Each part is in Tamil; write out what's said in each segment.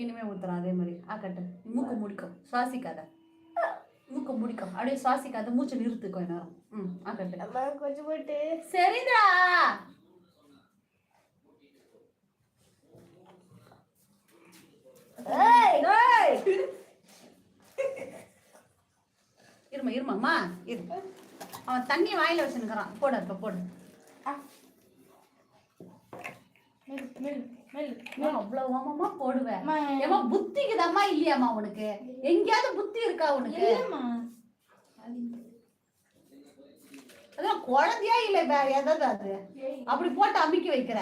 இனிமே ஊத்துறோம் அதே மாதிரி. ஆ கட்டு. மூக்கு முடிக்கும். சுவாசிக்காத. மூக்கு முடிக்கும். அப்படியே சுவாசிக்காத. மூச்சு நிறுத்து கொஞ்ச நேரம் ம் ஆ கட்டு. கொஞ்சம் போட்டு. ஏய்! இருமா இருமாம்மா இரு. அவன் தண்ணி வாயில வச்சுருக்கிறான். போடு இப்ப போடு. மெல் மெல் மெல் ஏன் அவ்வளவு ஓமமா போடுவேன். ஏமா புத்திக்குதாம்மா இல்லையாம்மா உனக்கு? எங்கேயாவது புத்தி இருக்கா உனக்கு? அதான் குழந்தையா இல்ல வேற ஏதாவது அது? அப்படி போட்டு அமுக்கி வைக்கிற.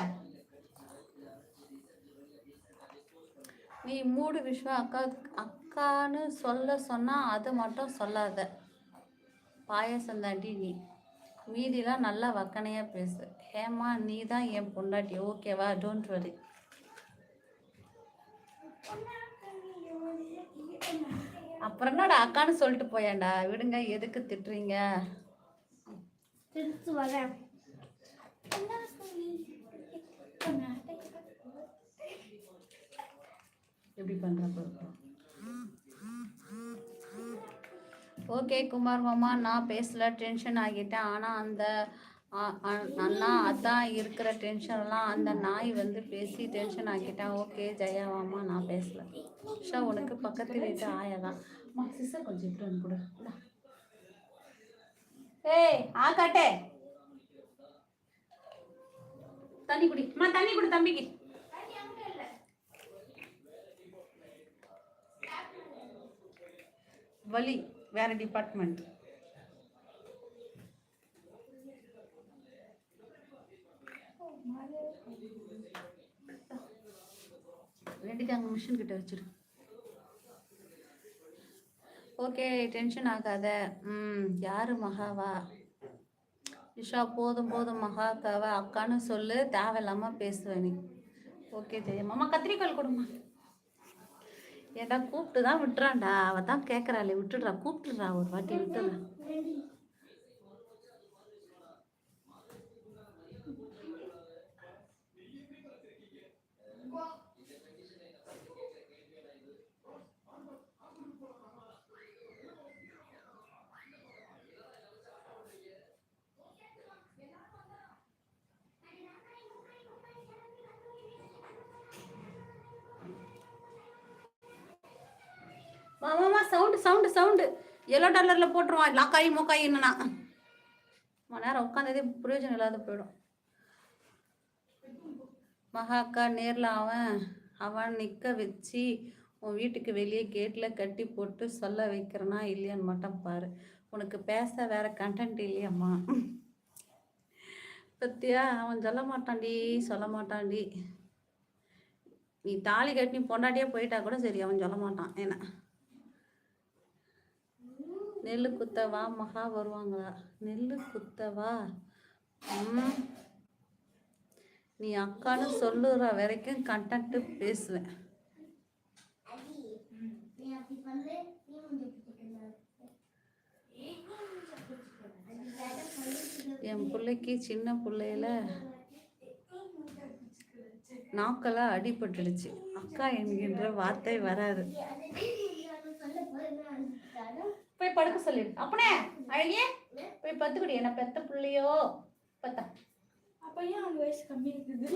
நீ மூடு விஸ்வா அக்கா அக்கான்னு சொல்ல சொன்னா அது மட்டும் சொல்லாத. பாயசம் தாண்டி நீ. மீதிலாம் நல்லா வக்கனையா பேசு. ஹேமா நீ தான் என் பொண்டாட்டி. ஓகேவா? டோன்ட் வரி அப்புறம் என்னடா அக்கான்னு சொல்லிட்டு போயேன்டா விடுங்க எதுக்கு திட்டுறீங்க? திருத்து வரேன். எப்படி பண்ற ஓகே குமார் மாமா நான் பேசல டென்ஷன் ஆகிட்டேன். ஆனால் அந்த அண்ணா அதான் இருக்கிற டென்ஷன்லாம் அந்த நாய் வந்து பேசி டென்ஷன் ஆக்கிட்டேன் ஓகே ஜெயாவாம்மா நான் பேசல. ஷா உனக்கு பக்கத்து வீட்டு ஆயா தான். அம்மா சிஸ்டர் கொஞ்சம் இப்படி வந்து கொடு ஏய் ஆ காட்டே தண்ணி குடி. அம்மா தண்ணி குடி தம்பிக்கு. வலி வேற டிபார்ட்மெண்ட் கட்டிட்டு அங்கே மிஷின் கிட்ட வச்சிரு. ஓகே டென்ஷன் ஆகாத. ம் யாரு மகாவா? நிஷா போதும் போதும் மகாக்காவா? அக்கான்னு சொல்லு தேவையில்லாம பேசுவேன் நீ. ஓகே ஜெயம் அம்மா கத்திரிக்கால் கொடுமா. ஏடா கூப்பிட்டு தான் விட்டுறான்டா. அவ தான் கேட்குறாளே விட்டுடுறா கூப்பிட்டுடுறா ஒரு வாட்டி விட்டுடுறா. மாமா சவுண்டு சவுண்டு சவுண்டு எல்லோ டாலரில் போட்டுருவான் லாக்காயி மூக்காயி என்னன்னா. மணி நேரம் உட்காந்ததே பிரயோஜனம் இல்லாத போயிடும். மகாக்கா நேரில் அவன் அவன் நிற்க வச்சு உன் வீட்டுக்கு வெளியே கேட்டில் கட்டி போட்டு சொல்ல வைக்கிறனா இல்லையான்னு மட்டும் பாரு. உனக்கு பேச வேற கண்டென்ட் இல்லையாம்மா. பத்தியா? அவன் சொல்ல மாட்டான்டி சொல்ல மாட்டான்டி. நீ தாலி கட்டி பொண்டாட்டியே போயிட்டா கூட சரி அவன் சொல்ல மாட்டான். என்ன நெல் குத்தவா? மகா வருவாங்களா? நெல் குத்தவா? ம். நீ அக்கான்னு சொல்லுற வரைக்கும் கண்டக்ட் பேசுவேன். என் பிள்ளைக்கு சின்ன பிள்ளையில நாக்கெல்லாம் அடிபட்டுடுச்சு. அக்கா என்கின்ற வார்த்தை வராது. போய் படுக்க சொல்லிடு அப்பனே அழகிய போய் பத்துக்குடி என்ன பெத்த பிள்ளையோ? பத்தா. அப்ப ஏன் அவங்க வயசு கம்மி இருக்குது?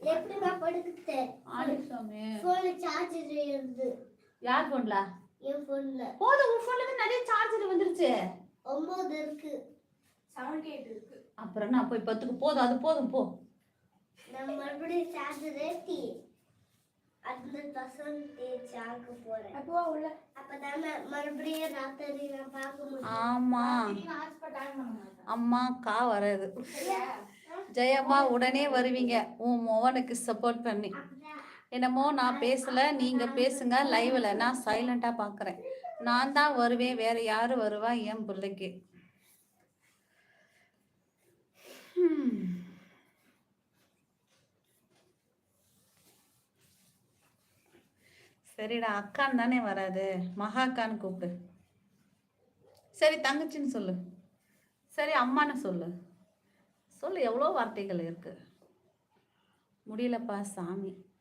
எப்படிமா படுக்குது ஆடி சாமி போன்ல சார்ஜர் இருந்து. யார் போன்ல என் போன்ல போதும் உன் போன்ல தான் நிறைய சார்ஜர் வந்துருச்சு. ஒன்பது இருக்கு. செவன்டி எயிட் இருக்கு. அப்புறம் நான் போய் பத்துக்கு போதும் அது போதும் போ. நான் மறுபடியும் சார்ஜர் ஏத்தி. அந்த பர்சன்டேஜ் ஆக போறேன். அப்போ உள்ள அப்பதானே மறுபடியும் ராத்திரி நான் பார்க்க முடியும். ஆமா. ஹாட்ஸ்பாட் ஆன் பண்ண மாட்டேன். அம்மா கா வராது. ஜெயம்மா உடனே வருவீங்க. உன் மோகனுக்கு சப்போர்ட் பண்ணி. என்னமோ நான் பேசல நீங்க பேசுங்க லைவ்ல நான் சைலண்டா பாக்குறேன் நான் தான் வருவேன் வேற யாரு வருவா என் பிள்ளைக்கு? சரிடா அக்கான்னு தானே வராது. மகாக்கான்னு கூப்பிடு. சரி தங்கச்சின்னு சொல்லு. சரி அம்மான்னு சொல்லு. சொல்லு எவ்வளோ வார்த்தைகள் இருக்கு? முடியலப்பா சாமி.